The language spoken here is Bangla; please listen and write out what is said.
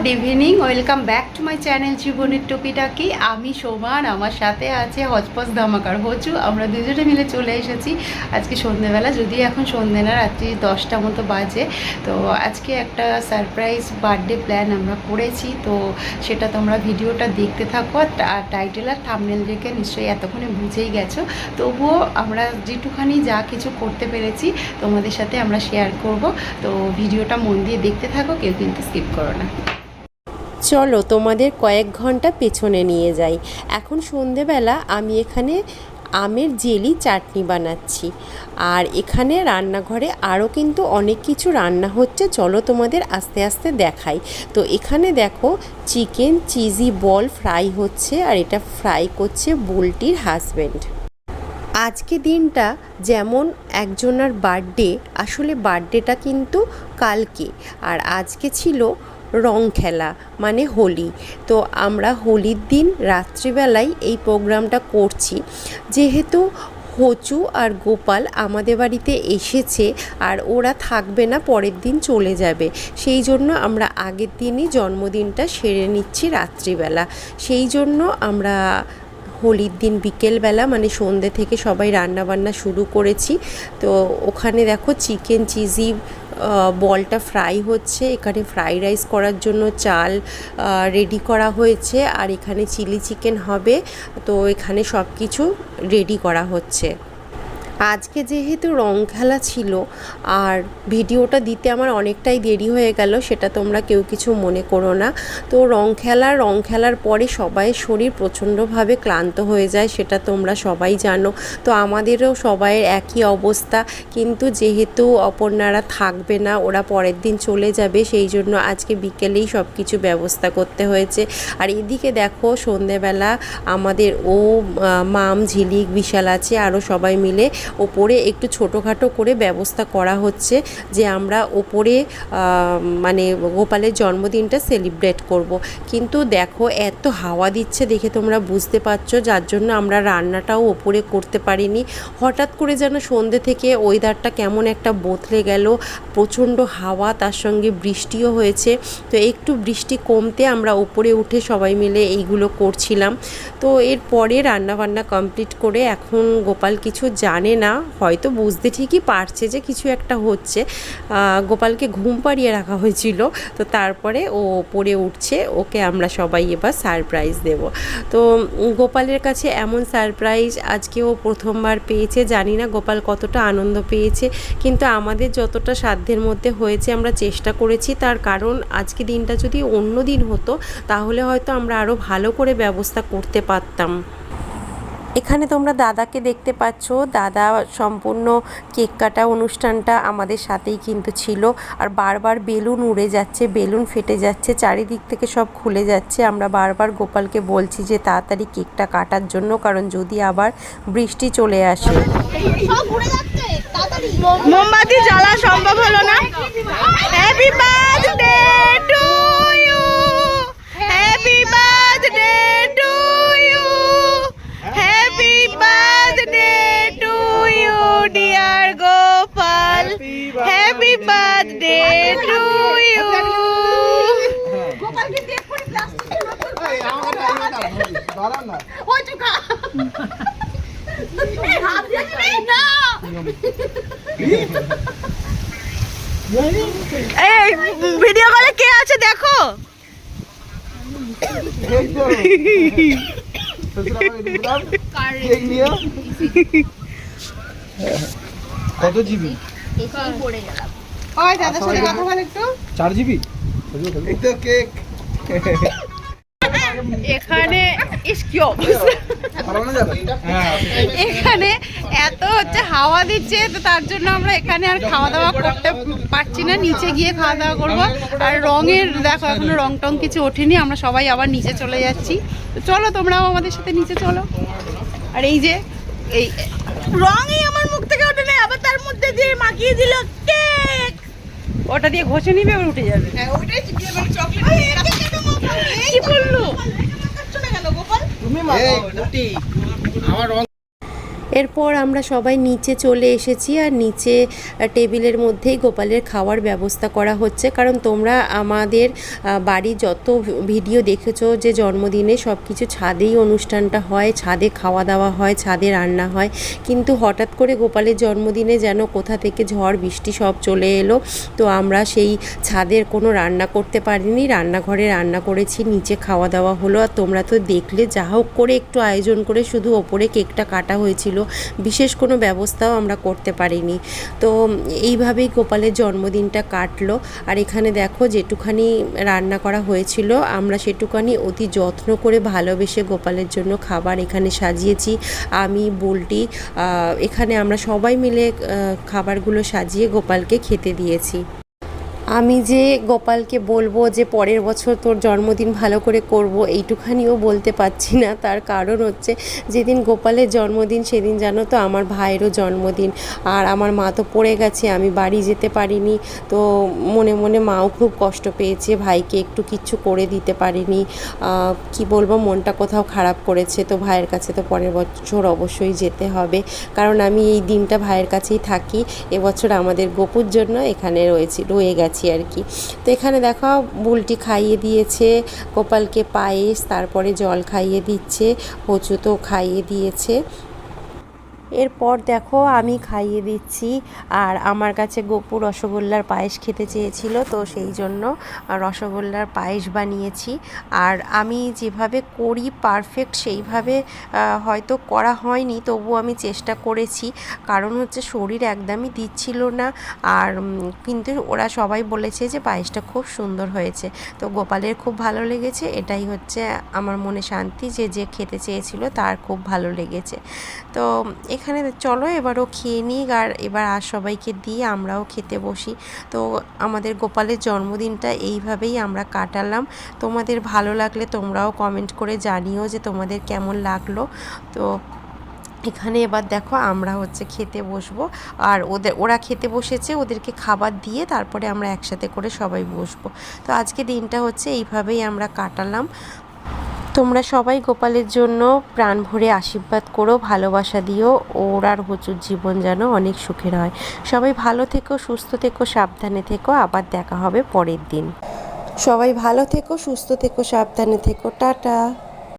Good evening welcome back to my channel জীবনের টুকিটাকি আমি সোমান আমার সাথে আছে হজপজ ধামাকার হচু আমরা দুজনে মিলে চলে এসেছি আজকে সন্ধ্যেবেলা যদি এখন সন্ধ্যে না, রাত্রি দশটা মতো বাজে। তো আজকে একটা সারপ্রাইজ বার্থডে প্ল্যান আমরা করেছি। তো সেটা তোমরা ভিডিওটা দেখতে থাকো আর টাইটেল আর থামনেল দেখে নিশ্চয়ই এতক্ষণে বুঝেই গেছো। তবুও আমরা যেটুখানি যা কিছু করতে পেরেছি, তোমাদের সাথে আমরা শেয়ার করব। তো ভিডিওটা মন দিয়ে দেখতে থাকো, কেউ কিন্তু স্কিপ করো না। চলো তোমাদের কয়েক ঘণ্টা পেছনে নিয়ে যাই। এখন সন্ধেবেলা আমি এখানে আমের জেলি চাটনি বানাচ্ছি। আর এখানে রান্নাঘরে আরও কিন্তু অনেক কিছু রান্না হচ্ছে, চলো তোমাদের আস্তে আস্তে দেখাই। তো এখানে দেখো চিকেন চিজি বল ফ্রাই হচ্ছে, আর এটা ফ্রাই করছে বুলটির হাজব্যান্ড আজকে দিনটা যেমন একজনের বার্থডে, আসলে বার্থডেটা কিন্তু কালকে। আর আজকে ছিল রং খেলা মানে হোলি। তো আমরা হোলির দিন রাত্রিবেলায় এই প্রোগ্রামটা করছি। যেহেতু হচু আর গোপাল আমাদের বাড়িতে এসেছে আর ওরা থাকবে না, পরের দিন চলে যাবে। সেই জন্য আমরা আগের দিনই জন্মদিনটা সেরে নিচ্ছি রাত্রিবেলা। সেই জন্য আমরা হোলির দিন বিকেলবেলা মানে সন্ধ্যে থেকে সবাই রান্না বান্না শুরু করেছি। তো ওখানে দেখো চিকেন চিজি বলটা ফ্রাই হচ্ছে। এখানে ফ্রাই রাইস করার জন্য চাল রেডি করা হয়েছে। আর এখানে চিলি চিকেন হবে। তো এখানে সব কিছু রেডি করা হচ্ছে। আজকে যেহেতু রং খেলা ছিল, আর ভিডিওটা দিতে আমার অনেকটাই দেরি হয়ে গেল, সেটা তোমরা কেউ কিছু মনে করো না। তো রং খেলা, রং খেলার পরে সবাই শরীর প্রচণ্ডভাবে ক্লান্ত হয়ে যায়, সেটা তোমরা সবাই জানো। তো আমাদেরও সবাইয়ের একই অবস্থা, কিন্তু যেহেতু অপর্ণারা থাকবে না, ওরা পরের দিন চলে যাবে, সেই জন্য আজকে বিকেলেই সব কিছু ব্যবস্থা করতে হয়েছে। আর এদিকে দেখো, সন্ধেবেলা আমাদের ও মাম, ঝিলিক, বিশাল আছে, আরও সবাই মিলে ওপরে একটু ছোটোখাটো করে ব্যবস্থা করা হচ্ছে যে আমরা ওপরে মানে গোপালের জন্মদিনটা সেলিব্রেট করব। কিন্তু দেখো, এত হাওয়া দিচ্ছে দেখে তোমরা বুঝতে পারছ, যার জন্য আমরা রান্নাটাও ওপরে করতে পারিনি। হঠাৎ করে যেন সন্ধে থেকে ওয়েদারটা কেমন একটা বদলে গেল, প্রচণ্ড হাওয়া, তার সঙ্গে বৃষ্টিও হয়েছে। তো একটু বৃষ্টি কমতে আমরা ওপরে উঠে সবাই মিলে এইগুলো করছিলাম। তো এরপরে রান্নাবান্না কমপ্লিট করে এখন গোপাল কিছু জানে না, হয়তো বুঝতে ঠিকই পারছে যে কিছু একটা হচ্ছে। গোপালকে ঘুম পাড়িয়ে রাখা হয়েছিল, তো তারপরে ও পড়ে উঠছে, ওকে আমরা সবাই এবার সারপ্রাইজ দেব। তো গোপালের কাছে এমন সারপ্রাইজ আজকে ও প্রথমবার পেয়েছে, জানি না গোপাল কতটা আনন্দ পেয়েছে, কিন্তু আমাদের যতটা সাধ্যের মধ্যে হয়েছে আমরা চেষ্টা করেছি, তার কারণ আজকে দিনটা যদি অন্য দিন হতো, তাহলে হয়তো আমরা আরও ভালো করে ব্যবস্থা করতে পারতাম। এখানে তোমরা দাদাকে দেখতে পাচ্ছ। দাদা সম্পূর্ণ কেক কাটা অনুষ্ঠানটা আমাদের সাথেই কিন্তু ছিল। আর বারবার বেলুন উড়ে যাচ্ছে বেলুন ফেটে যাচ্ছে চারিদিক থেকে সব খুলে যাচ্ছে। আমরা বারবার গোপালকে বলছি যে তাড়াতাড়ি কেকটা কাটার জন্য কারণ যদি আবার বৃষ্টি চলে আসে। মোমবাতি জ্বালা সম্ভব হলো না। Happy birthday to you happy birthday to birthday to you এই ভিডিও কলে কে আছে দেখো? কত জিবি? ওই দাদার সাথে কথা বল একটু। চার জিবি? তো কেক। এখানে ইস কি অবস্থা? হ্যাঁ। এখানে এত হচ্ছে হাওয়া দিচ্ছে তো তার জন্য আমরা এখানে আর খাওয়া দাওয়া করতে পারছি না। নিচে গিয়ে খাওয়া দাওয়া করব। আর রঙের দেখো এখনও রং টং কিছু ওঠেনি। আমরা সবাই আবার নিচে চলে যাচ্ছি। তো চলো তোমরাও আমাদের সাথে নিচে চলো। আর এই যে এই রঙই আমার মুখ থেকে ওঠে নাই আবার তার মধ্যে দিয়ে মাখিয়ে দিল কেক। ওটা দিয়ে ঘষে নিবে ওর উঠে যাবে। কি বলল? তুমি আমার এরপর আমরা সবাই নিচে চলে এসেছি আর নিচে টেবিলের মধ্যেই গোপালের খাওয়ার ব্যবস্থা করা হচ্ছে। কারণ তোমরা আমাদের বাড়ি যত ভিডিও দেখেছ যে জন্মদিনে সব কিছু ছাদেই অনুষ্ঠানটা হয়, ছাদে খাওয়া দাওয়া হয়, ছাদে রান্না হয়। কিন্তু হঠাৎ করে গোপালের জন্মদিনে যেন কোথা থেকে ঝড়, বৃষ্টি সব চলে এলো, তো আমরা সেই ছাদের কোনো রান্না করতে পারিনি। রান্নাঘরে রান্না করেছি, নিচে খাওয়া দাওয়া হলো। আর তোমরা তো দেখলে, যা হোক করে একটু আয়োজন করে শুধু ওপরে কেকটা কাটা হয়েছিল। বিশেষ কোনো ব্যবস্থাও আমরা করতে পারিনি। তো এইভাবেই গোপালের জন্মদিনটা কাটলো। আর এখানে দেখো যেটুখানি রান্না করা হয়েছিল, আমরা সেটুখানি অতি যত্ন করে ভালোবেসে গোপালের জন্য খাবার এখানে সাজিয়েছি। আমি, বুলটি এখানে আমরা সবাই মিলে খাবারগুলো সাজিয়ে গোপালকে খেতে দিয়েছি। আমি যে গোপালকে বলব যে পরের বছর তোর জন্মদিন ভালো করে করব, এইটুখানিও বলতে পারছি না। তার কারণ হচ্ছে, যেদিন গোপালের জন্মদিন, সেদিন জানো তো আমার ভাইয়েরও জন্মদিন। আর আমার মা তো পড়ে গেছে, আমি বাড়ি যেতে পারিনি। তো মনে মনে মাও খুব কষ্ট পেয়েছে, ভাইকে একটু কিচ্ছু করে দিতে পারিনি। কি বলব, মনটা কোথাও খারাপ করেছে। তো ভাইয়ের কাছে তো পরের বছর অবশ্যই যেতে হবে। কারণ আমি এই দিনটা ভাইয়ের কাছেই থাকি। এবছর আমাদের গোপুর জন্য এখানে রয়েছি, রয়ে গেছি। আর কি। তো এখানে দেখো, বুলটি খাইয়ে দিয়েছে গোপালকে পায়েস, তারপরে জল খাইয়ে দিচ্ছে, কচু তো খাইয়ে দিয়েছে। এরপর দেখো আমি খাইয়ে দিচ্ছি। আর আমার কাছে গোপু রসগোল্লার পায়েস খেতে চেয়েছিল, তো সেই জন্য রসগোল্লার পায়েস বানিয়েছি। আর আমি যেভাবে করি পারফেক্ট সেইভাবে হয়তো করা হয়নি তবু আমি চেষ্টা করেছি। কারণ হচ্ছে শরীর একদমই দিচ্ছিল না। আর কিন্তু ওরা সবাই বলেছে যে পায়েসটা খুব সুন্দর হয়েছে। তো গোপালের খুব ভালো লেগেছে। এটাই হচ্ছে আমার মনে শান্তি যে যে খেতে চেয়েছিল তার খুব ভালো লেগেছে। তো এখানে চলো, এবারও খেয়ে নিই আর এবার আর সবাইকে দিয়ে আমরাও খেতে বসি। তো আমাদের গোপালের জন্মদিনটা এইভাবেই আমরা কাটালাম। তোমাদের ভালো লাগলে তোমরাও কমেন্ট করে জানিও যে তোমাদের কেমন লাগল। তো এখানে এবার দেখো আমরা হচ্ছে খেতে বসবো। আর ওদের, ওরা খেতে বসেছে, ওদেরকে খাবার দিয়ে তারপরে আমরা একসাথে করে সবাই বসবো। তো আজকে দিনটা হচ্ছে এইভাবেই আমরা কাটালাম। তোমরা সবাই গোপালের জন্য প্রাণ ভরে আশীর্বাদ করো, ভালোবাসা দিও, ওর আর হচুর জীবন যেন অনেক সুখের হয়। সবাই ভালো থেকো, সুস্থ থেকো, সাবধানে থেকো, আবার দেখা হবে পরের দিন। সবাই ভালো থেকো, সুস্থ থেকো, সাবধানে থেকো, টাটা।